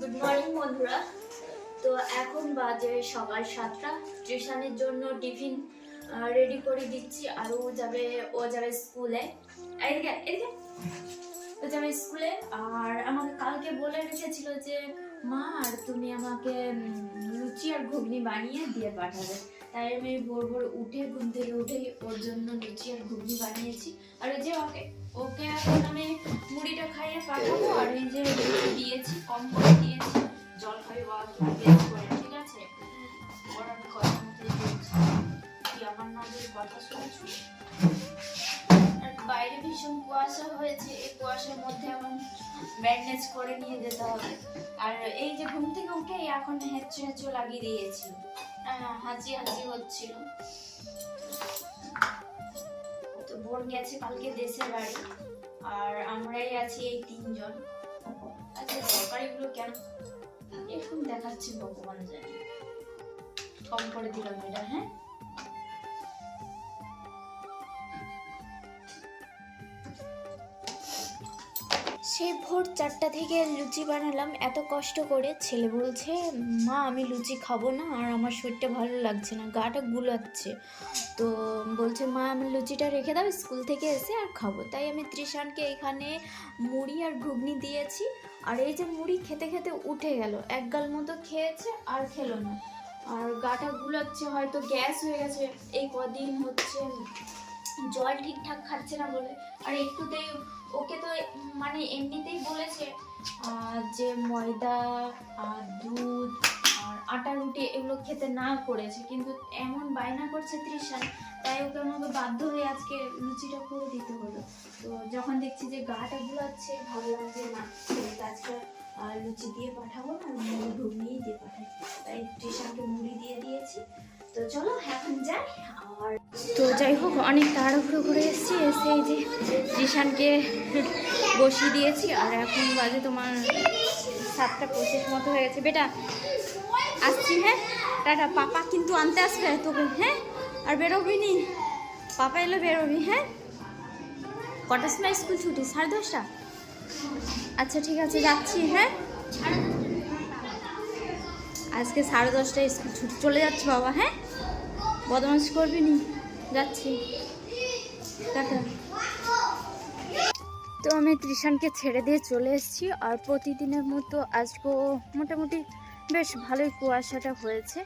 Good morning বন্ধুরা। তো এখন বাজে সকাল সাতটা। টিউশনের জন্য টিফিন রেডি করে দিচ্ছি। আর ও যাবে ও যাবে স্কুলে এদিকে এদিকে। ও যাবে স্কুলে আর আমাকে কালকে বলে রেখেছিল যে, মা, আর তুমি আমাকে লুচি আর ঘুগনি বানিয়ে দিয়ে পাঠাবে। তাই আমি ভোর ভোর উঠে ঘুম থেকে উঠেই ওর জন্য লুচি আর ঘুগনি বানিয়েছি। আর ওই যে ওকে ওকে এখন আমি মুড়িটা খাইয়ে পাঠাবো, আর এই যে দিয়েছি, কম করে দিয়েছি। জল খাই বা করে, ঠিক আছে? ওর আমি কথা আমার কথা শুনেছো ভীষণ কুয়াশা হয়েছে, এই কুয়াশার মধ্যে এখন ব্যান্ডেজ করে নিয়ে যেতে হবে। আর এই যে ঘুম থেকে উঠে এখন হেঁচু হেঁচু লাগিয়ে দিয়েছি। হাঁচি হাঁচি হচ্ছিল। তো বোন গেছে কালকে দেশের বাড়ি, আর আমরাই আছি এই তিনজন। আচ্ছা তরকারিগুলো কেন? এখন দেখাচ্ছি ভগবান জানে। কম করে দিলাম এটা হ্যাঁ? সেই ভোর চারটা থেকে লুচি বানালাম। এত কষ্ট করে ছেলে বলছে, মা, আমি লুচি খাব না, আর আমার শরীরটা ভালো লাগছে না গাটা গুলাচ্ছে। তো বলছে, মা, আমি লুচিটা রেখে দাও, স্কুল থেকে এসে আর খাব। তাই আমি ত্রিশানকে এখানে মুড়ি আর ঘুগনি দিয়েছি। আর এই যে মুড়ি খেতে খেতে উঠে গেল, এক গাল মতো খেয়েছে আর খেলো না। আর গাটা গুলাচ্ছে, হয়তো গ্যাস হয়ে গেছে। এই কদিন হচ্ছে জল ঠিকঠাক খাচ্ছে না বলে। আর একটুতেই ওকে তো মানে এমনিতেই বলেছে যে ময়দা আর দুধ, আর আটা, রুটি এগুলো খেতে না করেছে। কিন্তু এমন বায়না করছে তৃষান তাই ওকে আমাকে বাধ্য হয়ে আজকে লুচিটা করে দিতে হলো। তো যখন দেখছি যে গাটা গুলাচ্ছে ভাবলাম যে না আজকে লুচি দিয়ে পাঠাবো না মুড়ি দিয়ে পাঠাই তাই তৃষানকে মুড়ি দিয়ে দিয়েছি। তো চলো এখন যাই আর তো যাই হোক অনেক তাড়াহুড়ো করে এসেছি এসে এই যে জিশানকে বসিয়ে দিয়েছি আর এখন বাজে তোমার সাতটা পঁচিশ মতো হয়ে গেছে। বেটা আসছি হ্যাঁ? টাটা পাপা কিন্তু আনতে আসবে তোকে হ্যাঁ? আর বেরোবি নি? পাপা এলে বেরোবি হ্যাঁ? কটার সময় স্কুল ছুটি? সাড়ে দশটা? আচ্ছা ঠিক আছে যাচ্ছি হ্যাঁ? আজকে সাড়ে দশটায় স্কুল ছুটি। চলে যাচ্ছে বাবা হ্যাঁ? বদমাস করবি নি? যাচ্ছি। তো আমি ত্রিশানকে ছেড়ে দিয়ে চলে এসেছি আর প্রতিদিনের মতো আজকেও মোটামুটি বেশ ভালোই কুয়াশাটা হয়েছে।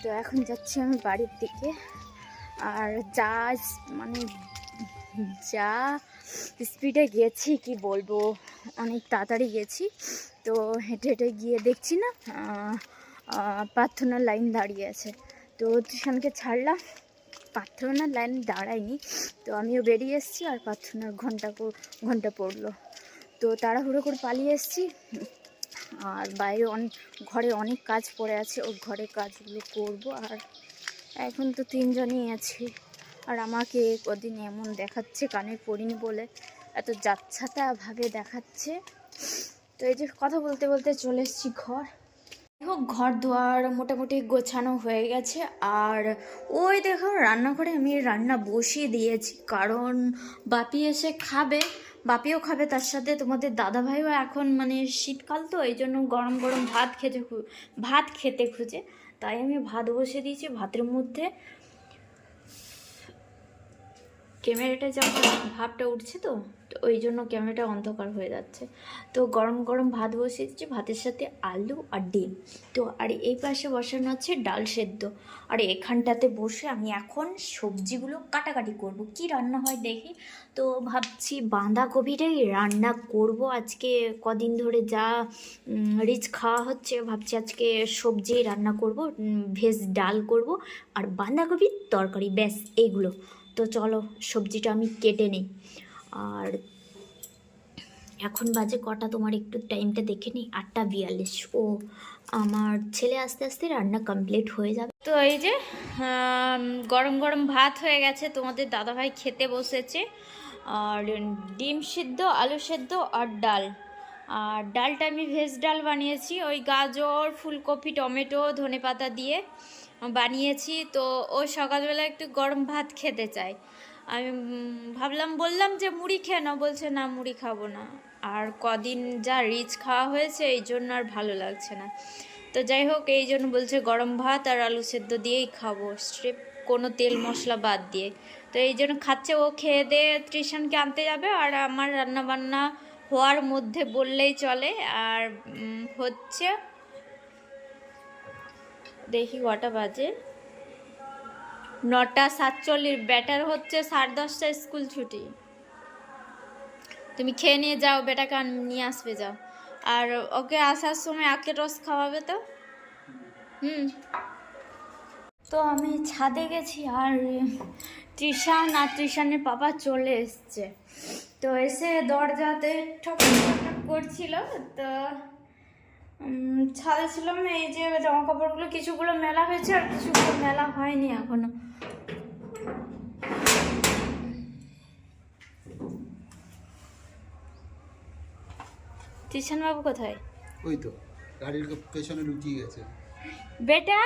তো এখন যাচ্ছি আমি বাড়ির দিকে। আর যা মানে যা স্পিডে গেছি, কি বলব? অনেক তাড়াতাড়ি গেছি। তো হেঁটে হেঁটে গিয়ে দেখছি না প্রার্থনার লাইন দাঁড়িয়ে আছে। তো টিউশনকে ছাড়লাম, প্রার্থনার লাইন দাঁড়ায়নি। তো আমিও বেরিয়ে এসেছি আর প্রার্থনার ঘণ্টা ঘণ্টা পড়ল। তো তাড়াহুড়ো করে পালিয়ে এসেছি। আর বাইরে অনেক ঘরে অনেক কাজ পড়ে আছে ওই ঘরে কাজগুলো করব। আর এখন তো তিনজনই আছি। আর আমাকে কদিন এমন দেখাচ্ছে, কানে পড়িনি বলে। এত যাচ্ছাতাভাবে দেখাচ্ছে। তো এই যে কথা বলতে বলতে চলে এসেছি ঘর। হোক ঘর দুয়ার মোটামুটি গোছানো হয়ে গেছে। আর ওই দেখো, রান্নাঘরে আমি রান্না বসিয়ে দিয়েছি। কারণ বাপি এসে খাবে, বাপিও খাবে, তার সাথে তোমাদের দাদা ভাইও এখন মানে শীতকাল তো, এই জন্য গরম গরম ভাত খেতে ভাত খেতে খুঁজে। তাই আমি ভাত বসিয়ে দিয়েছি ভাতের মধ্যে। ক্যামেরাটা যখন ভাবটা উঠছে তো তো ওই জন্য ক্যামেরাটা অন্ধকার হয়ে যাচ্ছে। তো গরম গরম ভাত বসিয়ে দিচ্ছি ভাতের সাথে আলু আর ডিম। তো আর এই পাশে বসানো আছে ডাল সেদ্ধ। আর এখানটাতে বসে আমি এখন সবজিগুলো কাটাকাটি করব। কি রান্না হয় দেখি? তো ভাবছি বাঁধাকপিটাই রান্না করব। আজকে কদিন ধরে যা রিচ খাওয়া হচ্ছে, ভাবছি আজকে সবজি রান্না করব ভেজ ডাল করব। আর বাঁধাকপির তরকারি, ব্যাস, এইগুলো। তো চলো সবজিটা আমি কেটে নিই। আর এখন বাজে কটা, তোমার একটু টাইমটা দেখে নিই? আটটা বিয়াল্লিশ। ও, আমার ছেলে আস্তে আস্তে রান্না কমপ্লিট হয়ে যাবে। তো এই যে গরম গরম ভাত হয়ে গেছে, তোমাদের দাদাভাই খেতে বসেছে। আর ডিম সিদ্ধ, আলু সেদ্ধ আর ডাল। আর ডালটা আমি ভেজ ডাল বানিয়েছি, ওই গাজর, ফুলকপি, টমেটো, ধনেপাতা দিয়ে। বানিয়েছি, তো ও সকালবেলা একটু গরম ভাত খেতে চায়। আমি ভাবলাম, বললাম যে মুড়ি খেয়ে নাও। বলছে, না, মুড়ি খাব না। আর কদিন যা রিচ খাওয়া হয়েছে, এই জন্য আর ভালো লাগছে না। তো যাই হোক, এই জন্য বলছে, গরম ভাত আর আলু সেদ্ধ দিয়েই খাব, স্ট্রিপ কোনো তেল মশলা বাদ দিয়ে। তো এই জন্য খাচ্ছে। ও খেয়ে দিয়ে ত্রিশানকে আনতে যাবে। আর আমার রান্নাবান্না হওয়ার মধ্যে বললেই চলে। আর হচ্ছে দেখি কটা বাজে। নটা সাতচল্লিশ ব্যাটার হচ্ছে সাড়ে দশটা স্কুল ছুটি। তুমি খেয়ে নিয়ে যাও, বেটাকে নিয়ে আসবে, যাও। আর ওকে আসার সময় আখের রস খাওয়াবে তো? হুম। তো আমি ছাদে গেছি আর তৃষান আর তৃষানের পাপা চলে এসছে। তো এসে দরজাতে ঠক করছিল, তো ছাদে ছিলাম এই যে জামা কাপড়গুলো কিছুগুলো মেলা হয়েছে আর কিছুগুলো মেলা হয়নি এখনও। তৃষান বাবু কোথায়? ওই তো গাড়ির পেছনে লুকিয়ে গেছে বেটা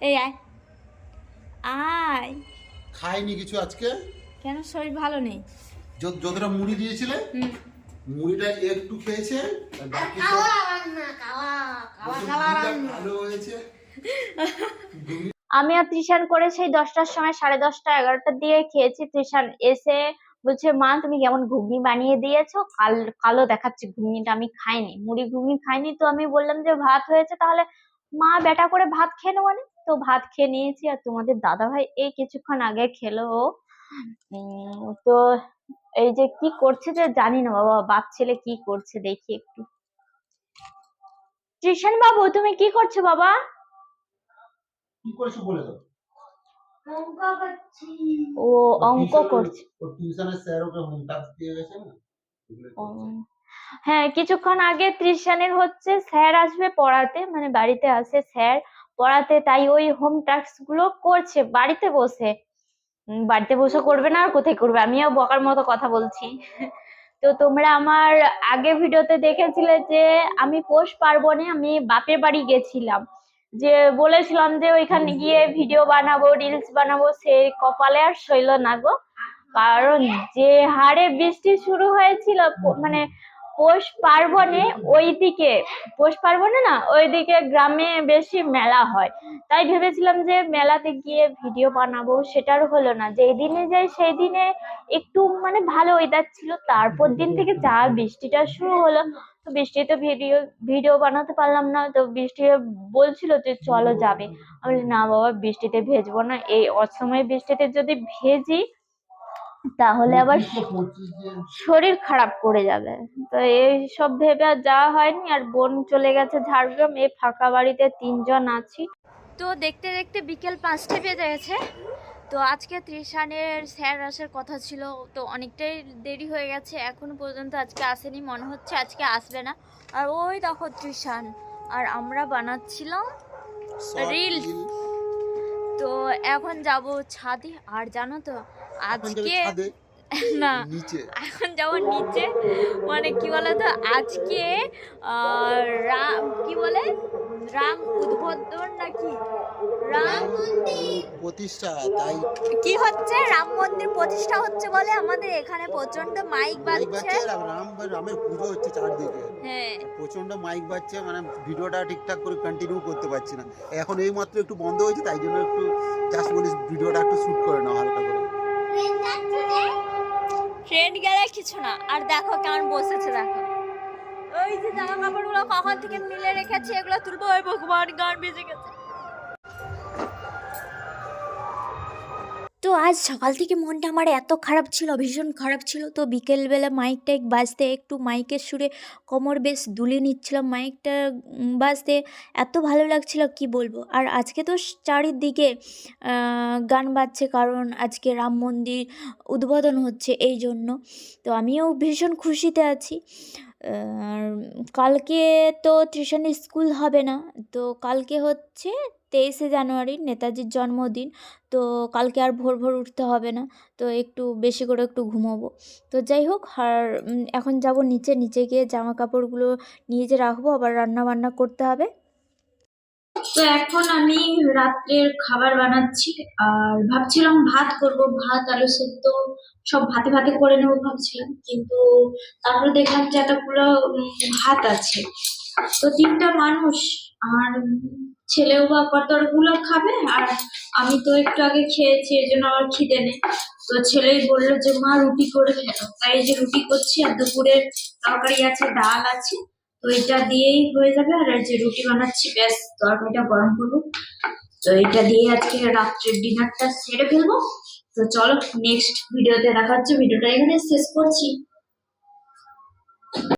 এই আয়। আয়। খায়নি কিছু আজকে? কেন শরীর ভালো নেই? যত- যতটা মুড়ি দিয়েছিলে? হুম। মুড়িটা একটু খেয়েছে বাকি ভালো হয়েছে। আমি আর তৃষান করে সেই দশটার সময় সাড়ে দশটা এগারোটার দিকে খেয়েছি। তৃষান এসে বলছে মা তুমি কেমন ঘুগনি বানিয়ে দিয়েছ? কাল কালো দেখাচ্ছে ঘুগনিটা আমি খাইনি। মুড়ি ঘুগনি খাইনি তো আমি বললাম যে ভাত হয়েছে তাহলে মা বেটা করে ভাত খেয়ে নেব। তো ভাত খেয়ে নিয়েছি আর তোমাদের দাদা ভাই এই কিছুক্ষণ আগে খেলো। উম, তো এই যে কি করছে যে জানি না বাবা বাপ ছেলে কি করছে দেখি একটু। তৃষান বাবু তুমি কি করছ বাবা? কি করেছ বলে দাও। ও অঙ্ক করছে। হ্যাঁ কিছুক্ষণ আগে ত্রিশানের হচ্ছে স্যার আসবে পড়াতে মানে বাড়িতে আসে স্যার পড়াতে তাই ওই হোম টাস্কগুলো করছে বাড়িতে বসে। বাড়িতে বসে করবে না আর কোথায় করবে? আমিও বকার মতো কথা বলছি। তো তোমরা আমার আগে ভিডিওতে দেখেছিলে যে আমি পোষ পার্বণে আমি বাপের বাড়ি গেছিলাম। যে বলেছিলাম যে ওইখানে গিয়ে ভিডিও বানাবো রিলস বানাবো সেই কপালে আর সইল না গো। কারণ যে হারে বৃষ্টি শুরু হয়েছিল মানে পৌষ পার্বণে ওইদিকে, পৌষ পার্বণে না, ওইদিকে গ্রামে বেশি মেলা হয়। তাই ভেবেছিলাম যে মেলাতে গিয়ে ভিডিও বানাবো, সেটার হলো না। যেই দিনে যাই সেই দিনে একটু মানে ভালো ওয়েদার ছিল, তারপর দিন থেকে যা বৃষ্টিটা শুরু হলো, তো বৃষ্টিতে ভিডিও ভিডিও বানাতে পারলাম না, তো বৃষ্টি বলছিল যে চলো যাবে। আমি না বাবা, বৃষ্টিতে ভেজবো না। এই অসময়ে বৃষ্টিতে যদি ভেজি তাহলে আবার শরীর খারাপ করে যাবে। তো এই সব ভেবে আর যাওয়া হয়নি আর বোন চলে গেছে ঝাড়গ্রাম এই ফাঁকা বাড়িতে তিনজন আছি। তো দেখতে দেখতে বিকেল পাঁচটা বেজে গেছে। তো আজকে ত্রিশানের স্যার আসার কথা ছিল তো অনেকটাই দেরি হয়ে গেছে। এখনও পর্যন্ত আজকে আসেনি মনে হচ্ছে আজকে আসবে না। আর ওই দেখো ত্রিশান আর আমরা বানাচ্ছিলাম রিল তো এখন যাব ছাদে আর জানো তো আজকে না নিচে। এখন যাব নিচে। মানে কি বলে তো আজকে রাম কি বলে? রাম উদ্বোধন নাকি? রাম প্রতিষ্ঠা তাই। কি হচ্ছে? রাম মন্দির প্রতিষ্ঠা হচ্ছে বলে আমাদের এখানে প্রচণ্ড মাইক বাজছে। রাম রামের পুজো হচ্ছে চারদিকে। হ্যাঁ। প্রচণ্ড মাইক বাজছে মানে ভিডিওটা ঠিকঠাক করে কন্টিনিউ করতে পারছি না। এখন এই মাত্র একটু বন্ধ হয়েছে তাই জন্য একটু জাস্ট বলিস ভিডিওটা একটু শুট করে নাও হালকা করে। ট্রেন গেলে কিছু না। আর দেখো কেমন বসেছে, দেখো। ওই যে জামা কাপড়গুলো কখন থেকে মিলে রেখেছি, এগুলো তুলবো। ওই ভগবান, গান বেজে গেছে। তো আজ সকাল থেকে মনটা আমার এত খারাপ ছিল, ভীষণ খারাপ ছিল। তো বিকেলবেলা মাইক টাইক বাজতে একটু মাইকের সুরে কোমর বেশ দুলে নিচ্ছিলাম। মাইকটা বাজতে এত ভালো লাগছিল, কি বলব? আর আজকে তো চারিদিকে গান বাজছে কারণ আজকে রাম মন্দির উদ্বোধন হচ্ছে এই জন্য তো আমিও ভীষণ খুশিতে আছি। আর কালকে তো ত্রিশানের স্কুল হবে না। তো কালকে হচ্ছে তেইশে জানুয়ারি নেতাজির জন্মদিন। তো কালকে আর ভোর ভোর উঠতে হবে না। তো একটু বেশি করে একটু ঘুমোবো। তো যাই হোক, আর এখন যাব নিচে। নিচে গিয়ে জামা কাপড়গুলো নিয়ে যে রাখব, আবার রান্না বান্না করতে হবে। তো এখন আমি রাত্রের খাবার বানাচ্ছি, আর ভাবছিলাম ভাত করব, ভাত, আলু সেদ্ধ, সব ভাতে ভাতে করে নেব ভাবছিলাম, কিন্তু তারপরে দেখলাম যে এতগুলো ভাত আছে। তো তিনটা মানুষ, আর ছেলেও বা কতগুলো খাবে, আর আমি তো একটু আগে খেয়েছি, এই জন্য আমার খিদে নেই। তো ছেলেই বলল যে, মা, রুটি করে ফেলো তাই যে রুটি করছি, আর দুপুরে তরকারি আছে, ডাল আছে। তো এটা দিয়েই হয়ে যাবে। আর যে রুটি বানাচ্ছি, ব্যাস, তরকারিটা গরম করব। তো এটা দিয়ে আজকে রাত্রের ডিনারটা সেরে ফেলব। তো চলো নেক্সট ভিডিওতে দেখা হচ্ছে। ভিডিওটা এখানে শেষ করছি।